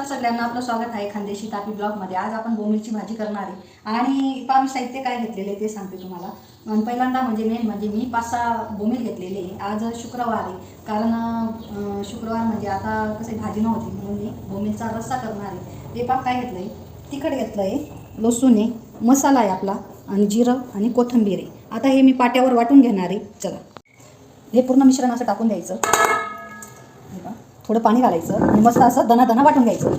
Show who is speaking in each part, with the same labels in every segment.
Speaker 1: नमस्कार सगळ्यांना. आपलं स्वागत आहे खानदेशी तापी ब्लॉगमध्ये. आज आपण बोमिलची भाजी करणार आहे. आणि पाम साहित्य काय घेतलेले ते सांगते तुम्हाला. पहिल्यांदा म्हणजे मेन म्हणजे मी पाच सहा बोमिल घेतलेले आहे. आज शुक्रवार आहे. कारण शुक्रवार म्हणजे आता कसं आहे, भाजी नव्हती म्हणून मी बोमिलचा रस्सा करणार आहे. ते पाक काय घेतलं आहे तिखट घेतलं आहे लसूण आहे मसाला आहे आपला आणि जिरं आणि कोथिंबीर आहे. आता हे मी पाट्यावर वाटून घेणार आहे. चला. हे पूर्ण मिश्रण असं टाकून द्यायचं. हे पहा, थोडं पाणी घालायचं आणि मस्त असं दना दना वाटून घ्यायचं.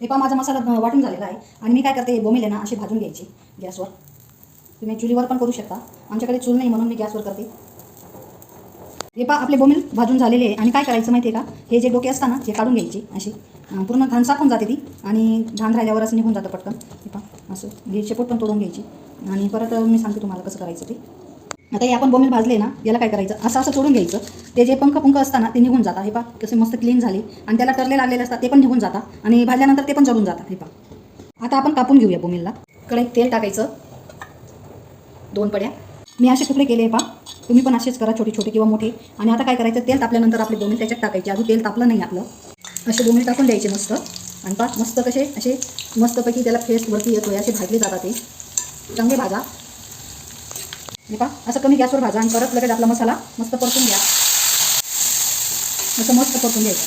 Speaker 1: हे पहा माझा मसाला वाटून झालेला आहे. आणि मी काय करते बोमिले ना अशी भाजून घ्यायची गॅसवर. तुम्ही चुलीवर पण करू शकता. आमच्याकडे चूल नाही म्हणून मी गॅसवर करते. हे पहा आपले बोमिल भाजून झालेले आहे. आणि काय करायचं माहिती आहे का? हे जे डोके असतात ना हे काढून घ्यायची अशी पूर्ण घाण साफून जाते ती. आणि घाण राहिल्यावर असं निघून जातं पटकन. हे पहा असं घ्यायचे पोट पण तोडून घ्यायची. आणि परत मी सांगते तुम्हाला कसं करायचं ते. आता हे आपण बोमेल भाजले ना याला काय करायचं? असं असं सोडून घ्यायचं. ते जे पंख पंख असतात ते निघून जातात. हे पा कसे मस्त क्लीन झाले. आणि त्याला टरले लागलेले असतात ते पण निघून जातात. आणि भाजल्यानंतर ते पण जळून जातात. हे पा आता आपण कापून घेऊया बोमेलला. कढईत तेल टाकायचं. दोन पड्या. मी असे तुकडे केले पा तुम्ही पण असेच करा छोटे छोटे किंवा मोठे. आणि आता काय करायचं? तेल तापल्यानंतर आपले बोमेल त्याच्यात टाकायचे. अजून तेल तापलं नाही आपलं. असे बोमेल टाकून द्यायचे मस्त. आणि पा मस्त कसे असे मस्तपैकी त्याला फेस वरती येतोय असे भाजले जातात ते. चांगले भाजा. हे पा असं कमी गॅसवर भाजा आणि परत लगेच आपला मसाला मस्त परतून घ्या. असं मस्त परतून घ्यायचं.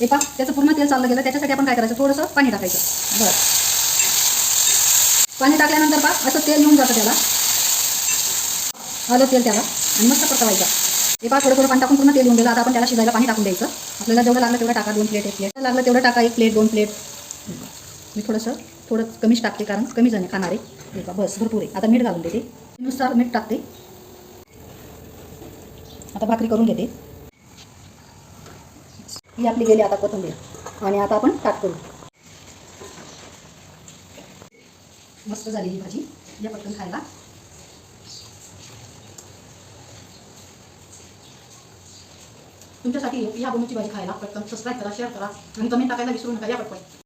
Speaker 1: हे पा त्याचं पूर्ण तेल चाललं गेलं त्याच्यासाठी आपण काय करायचं? थोडंसं पाणी टाकायचं. बरं. पाणी टाकल्यानंतर पा असं तेल येऊन जातं त्याला. आलं तेल त्याला आणि मस्त परतवायचं. हे पा थोडं थोडं पाणी टाकून पूर्ण तेल येऊन गेलं. आता आपण त्याला शिजायला पाणी टाकून द्यायचं. आपल्याला जेवढं लागलं तेवढं टाका दोन प्लेट एक प्लेट. लागलं तेवढं टाका एक प्लेट दोन प्लेट. मी थोडंसं थोडं कमीच टाकते कारण कमी जण खाणारे. हे पहा बस भरपूर आहे. आता मीठ घालून देते. नुसार मीठ टाकते. आता भाकरी करून घेते. ही आपली गेली आता कोथंबीर. आणि आता आपण ताट करू. मस्त झाली ही भाजी. या पटकन खायला. तुमच्यासाठी या बोनूची भाजी खायला पटकन सबस्क्राईब करा शेअर करा. आणि कमेंट टाकायला विसरू नका या पटकन.